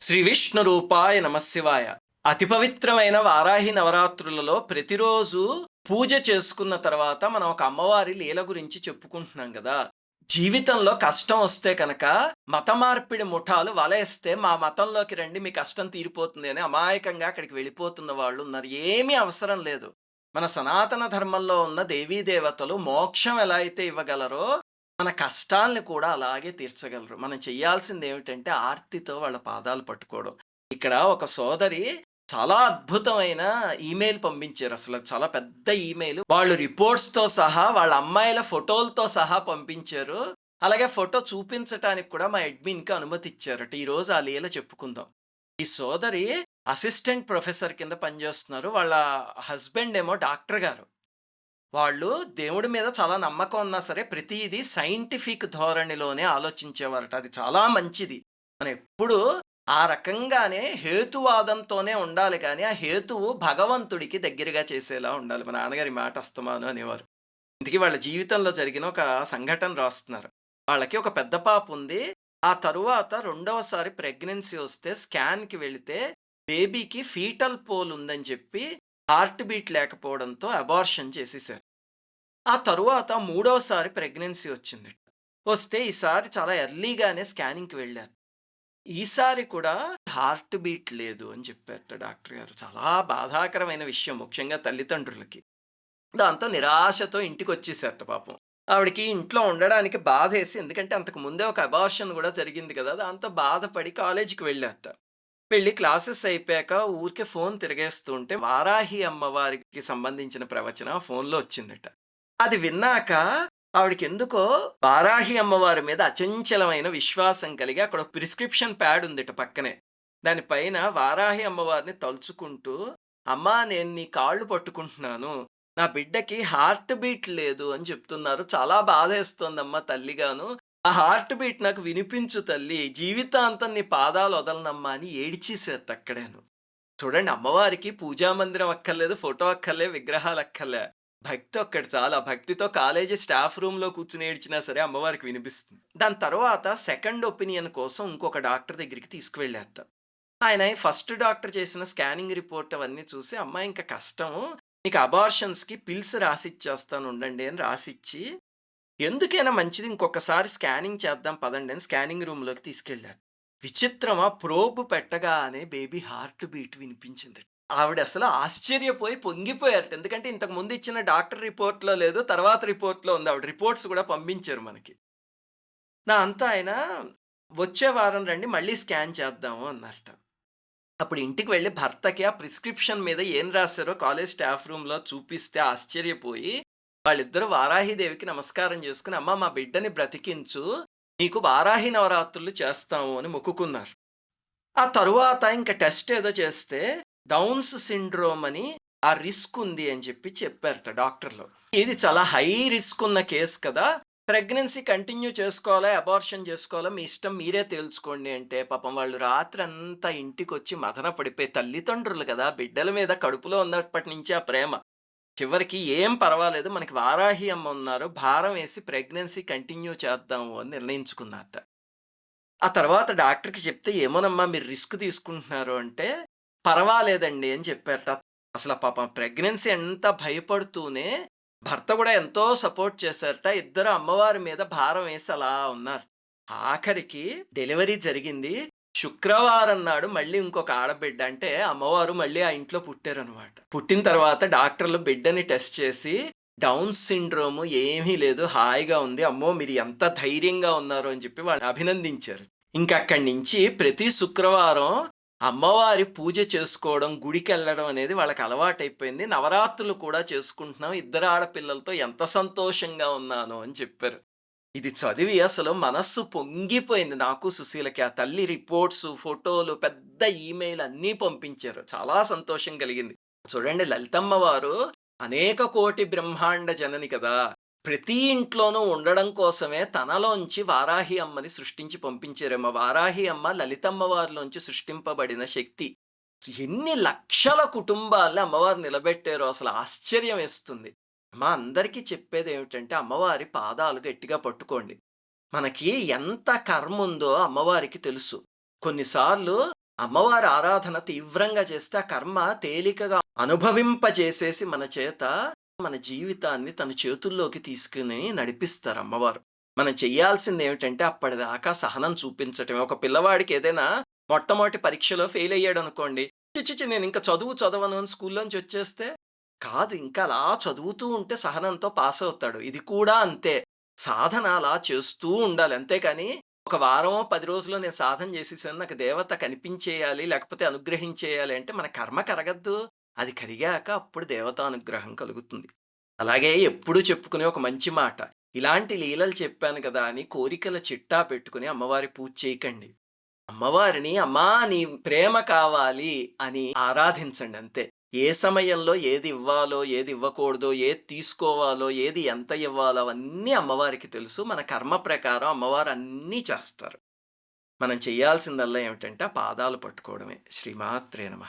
శ్రీ విష్ణు రూపాయ నమశివాయ అతి పవిత్రమైన వారాహి నవరాత్రులలో ప్రతిరోజు పూజ చేసుకున్న తర్వాత మనం ఒక అమ్మవారి లీల గురించి చెప్పుకుంటున్నాం కదా. జీవితంలో కష్టం వస్తే కనుక మత మార్పిడి ముఠాలు వలేస్తే మా మతంలోకి రండి మీ కష్టం తీరిపోతుంది అని అమాయకంగా అక్కడికి వెళ్ళిపోతున్న వాళ్ళు ఉన్నారు. ఏమీ అవసరం లేదు. మన సనాతన ధర్మంలో ఉన్న దేవీ దేవతలు మోక్షం ఎలా అయితే ఇవ్వగలరో మన కష్టాల్ని కూడా అలాగే తీర్చగలరు. మనం చేయాల్సింది ఏమిటంటే ఆర్తితో వాళ్ళ పాదాలు పట్టుకోవడం. ఇక్కడ ఒక సోదరి చాలా అద్భుతమైన ఈమెయిల్ పంపించారు. అసలు చాలా పెద్ద ఈమెయిల్. వాళ్ళు రిపోర్ట్స్తో సహా వాళ్ళ అమ్మాయిల ఫోటోలతో సహా పంపించారు. అలాగే ఫోటో చూపించటానికి కూడా మా అడ్మిన్కి అనుమతి ఇచ్చారట ఈ రోజు ఆ లీల చెప్పుకుందాం. ఈ సోదరి అసిస్టెంట్ ప్రొఫెసర్ కింద పనిచేస్తున్నారు. వాళ్ళ హస్బెండ్ ఏమో డాక్టర్ గారు. వాళ్ళు దేవుడి మీద చాలా నమ్మకం ఉన్నా సరే ప్రతిదీ సైంటిఫిక్ ధోరణిలోనే ఆలోచించేవారట. అది చాలా మంచిది. మనం ఎప్పుడు ఆ రకంగానే హేతువాదంతోనే ఉండాలి కానీ ఆ హేతువు భగవంతుడికి దగ్గరగా చేసేలా ఉండాలి. మా నాన్నగారి మాట అస్తమాను అనేవారు. ఇందుకే వాళ్ళ జీవితంలో జరిగిన ఒక సంఘటన రాస్తున్నారు. వాళ్ళకి ఒక పెద్ద పాప ఉంది. ఆ తరువాత రెండవసారి ప్రెగ్నెన్సీ వస్తే స్కాన్కి వెళితే బేబీకి ఫీటల్ పోల్ ఉందని చెప్పి హార్ట్ బీట్ లేకపోవడంతో అబార్షన్ చేసేసారు. ఆ తరువాత మూడవసారి ప్రెగ్నెన్సీ వచ్చింది. వస్తే ఈసారి చాలా ఎర్లీగానే స్కానింగ్కి వెళ్ళారు. ఈసారి కూడా హార్ట్ బీట్ లేదు అని చెప్పారట డాక్టర్ గారు. చాలా బాధాకరమైన విషయం ముఖ్యంగా తల్లిదండ్రులకి. దాంతో నిరాశతో ఇంటికి వచ్చేసారట పాపం. ఆవిడకి ఇంట్లో ఉండడానికి బాధ వేసి ఎందుకంటే అంతకు ముందే ఒక అబార్షన్ కూడా జరిగింది కదా దాంతో బాధపడి కాలేజీకి వెళ్ళారట. వెళ్ళి క్లాసెస్ అయిపోయాక ఊరికే ఫోన్ తిరిగేస్తుంటే వారాహి అమ్మవారికి సంబంధించిన ప్రవచనం ఫోన్లో వచ్చిందట. అది విన్నాక ఆవిడకి ఎందుకో వారాహి అమ్మవారి మీద అచంచలమైన విశ్వాసం కలిగి అక్కడ ప్రిస్క్రిప్షన్ ప్యాడ్ ఉందిట పక్కనే. దానిపైన వారాహి అమ్మవారిని తలుచుకుంటూ అమ్మా నేను నీ కాళ్ళు పట్టుకుంటున్నాను. నా బిడ్డకి హార్ట్ బీట్ లేదు అని చెప్తున్నారు. చాలా బాధేస్తోందమ్మా తల్లిగాను. ఆ హార్ట్ బీట్ నాకు వినిపించు తల్లి జీవితాంతం నీ పాదాలు వదలనమ్మా అని ఏడ్చేసేది అక్కడేను. చూడండి అమ్మవారికి పూజా మందిరం అక్కర్లేదు ఫోటో అక్కర్లే విగ్రహాలు అక్కర్లే. భక్తి ఒక్కటి చాలా. భక్తితో కాలేజీ స్టాఫ్ రూమ్లో కూర్చుని ఏడ్చినా సరే అమ్మవారికి వినిపిస్తుంది. దాని తర్వాత సెకండ్ ఒపీనియన్ కోసం ఇంకొక డాక్టర్ దగ్గరికి తీసుకువెళ్ళేస్తా ఆయన ఫస్ట్ డాక్టర్ చేసిన స్కానింగ్ రిపోర్ట్ అవన్నీ చూసి అమ్మాయి ఇంకా కష్టము. మీకు అబార్షన్స్కి పిల్స్ రాసిచ్చేస్తాను ఉండండి అని రాసిచ్చి ఎందుకైనా మంచిది ఇంకొకసారి స్కానింగ్ చేద్దాం పదండి అని స్కానింగ్ రూమ్లోకి తీసుకెళ్ళారు. విచిత్రమా ప్రోబ్ పెట్టగానే బేబీ హార్ట్ బీట్ వినిపించింది. ఆవిడ అసలు ఆశ్చర్యపోయి పొంగిపోయారు ఎందుకంటే ఇంతకు ముందు ఇచ్చిన డాక్టర్ రిపోర్ట్లో లేదు తర్వాత రిపోర్ట్లో ఉంది. ఆవిడ రిపోర్ట్స్ కూడా పంపించారు మనకి. నా అంతా ఆయన వచ్చే వారం రండి మళ్ళీ స్కాన్ చేద్దాము అన్నారట. అప్పుడు ఇంటికి వెళ్ళి భర్తకి ఆ ప్రిస్క్రిప్షన్ మీద ఏం రాశారో కాలేజ్ స్టాఫ్ రూమ్లో చూపిస్తే ఆశ్చర్యపోయి వాళ్ళిద్దరూ వారాహిదేవికి నమస్కారం చేసుకుని అమ్మ మా బిడ్డని బ్రతికించు నీకు వారాహి నవరాత్రులు చేస్తాము అని మొక్కుకున్నారు. ఆ తరువాత ఇంకా టెస్ట్ ఏదో చేస్తే డౌన్స్ సిండ్రోమ్ అని ఆ రిస్క్ ఉంది అని చెప్పి చెప్పారట డాక్టర్లు. ఇది చాలా హై రిస్క్ ఉన్న కేసు కదా ప్రెగ్నెన్సీ కంటిన్యూ చేసుకోవాలా అబార్షన్ చేసుకోవాలా మీ ఇష్టం మీరే తేల్చుకోండి అంటే పాపం వాళ్ళు రాత్రి అంతా ఇంటికి వచ్చి మదన పడిపోయి తల్లిదండ్రులు కదా బిడ్డల మీద కడుపులో ఉన్నప్పటి నుంచి ఆ ప్రేమ. చివరికి ఏం పర్వాలేదు మనకి వారాహి అమ్మ ఉన్నారు భారం వేసి ప్రెగ్నెన్సీ కంటిన్యూ చేద్దాము అని నిర్ణయించుకున్నట్ట. ఆ తర్వాత డాక్టర్కి చెప్తే ఏమోనమ్మా మీరు రిస్క్ తీసుకుంటున్నారు అంటే పర్వాలేదండి అని చెప్పారట. అసలు పాపం ప్రెగ్నెన్సీ ఎంత భయపడుతూనే భర్త కూడా ఎంతో సపోర్ట్ చేశారట. ఇద్దరు అమ్మవారి మీద భారం వేసి అలా ఉన్నారు. ఆఖరికి డెలివరీ జరిగింది. శుక్రవారం నాడు మళ్ళీ ఇంకొక ఆడబిడ్డ అంటే అమ్మవారు మళ్ళీ ఆ ఇంట్లో పుట్టారనమాట పుట్టిన తర్వాత డాక్టర్లు బిడ్డని టెస్ట్ చేసి డౌన్ సిండ్రోమ్ ఏమీ లేదు హాయిగా ఉంది అమ్మో మీరు ఎంత ధైర్యంగా ఉన్నారు అని చెప్పి వాళ్ళు అభినందించారు. ఇంకా అక్కడి నుంచి ప్రతి శుక్రవారం అమ్మవారి పూజ చేసుకోవడం గుడికి వెళ్ళడం అనేది వాళ్ళకి అలవాటైపోయింది. నవరాత్రులు కూడా చేసుకుంటున్నాం. ఇద్దరు ఆడపిల్లలతో ఎంత సంతోషంగా ఉన్నాను అని చెప్పారు. ఇది చదివి అసలు మనస్సు పొంగిపోయింది. నాకు సుశీలకి ఆ తల్లి రిపోర్ట్స్ ఫోటోలు పెద్ద ఈమెయిల్ అన్నీ పంపించారు. చాలా సంతోషం కలిగింది. చూడండి లలితమ్మ వారు అనేక కోటి బ్రహ్మాండ జనని కదా. ప్రతి ఇంట్లోనూ ఉండడం కోసమే తనలోంచి వారాహి అమ్మని సృష్టించి పంపించారేమో. వారాహి అమ్మ లలితమ్మ వారిలోంచి సృష్టింపబడిన శక్తి. ఎన్ని లక్షల కుటుంబాలను అమ్మవారు నిలబెట్టారో అసలు ఆశ్చర్యం వేస్తుంది. మా అందరికీ చెప్పేది ఏమిటంటే అమ్మవారి పాదాలు గట్టిగా పట్టుకోండి. మనకి ఎంత కర్మ ఉందో అమ్మవారికి తెలుసు. కొన్నిసార్లు అమ్మవారి ఆరాధన తీవ్రంగా చేస్తే ఆ కర్మ తేలికగా అనుభవింపజేసేసి మన చేత మన జీవితాన్ని తన చేతుల్లోకి తీసుకుని నడిపిస్తారు అమ్మవారు. మనం చెయ్యాల్సింది ఏమిటంటే అప్పటిదాకా సహనం చూపించటమే. ఒక పిల్లవాడికి ఏదైనా మొట్టమొదటి పరీక్షలో ఫెయిల్ అయ్యాడు అనుకోండి చిచ్చి నేను ఇంకా చదువు చదవను అని స్కూల్లోంచి వచ్చేస్తే కాదు ఇంకా అలా చదువుతూ ఉంటే సహనంతో పాస్ అవుతాడు. ఇది కూడా అంతే. సాధన అలా చేస్తూ ఉండాలి. అంతేకాని ఒక వారం పది రోజుల్లో నేను సాధన చేసేసాను నాకు దేవత కనిపించేయాలి లేకపోతే అనుగ్రహించేయాలి అంటే మన కర్మ కరగద్దు. అది కరిగాక అప్పుడు దేవత అనుగ్రహం కలుగుతుంది. అలాగే ఎప్పుడూ చెప్పుకునే ఒక మంచి మాట. ఇలాంటి లీలలు చెప్పాను కదా అని కోరికల చిట్టా పెట్టుకుని అమ్మవారి పూజ చేయకండి. అమ్మవారిని అమ్మా నీ ప్రేమ కావాలి అని ఆరాధించండి అంతే. ఏ సమయంలో ఏది ఇవ్వాలో ఏది ఇవ్వకూడదో ఏది తీసుకోవాలో ఏది ఎంత ఇవ్వాలో అవన్నీ అమ్మవారికి తెలుసు. మన కర్మ ప్రకారం అమ్మవారు అన్నీ చేస్తారు. మనం చేయాల్సిందల్లా ఏమిటంటే పాదాలు పట్టుకోవడమే. శ్రీమాత్రే నమ.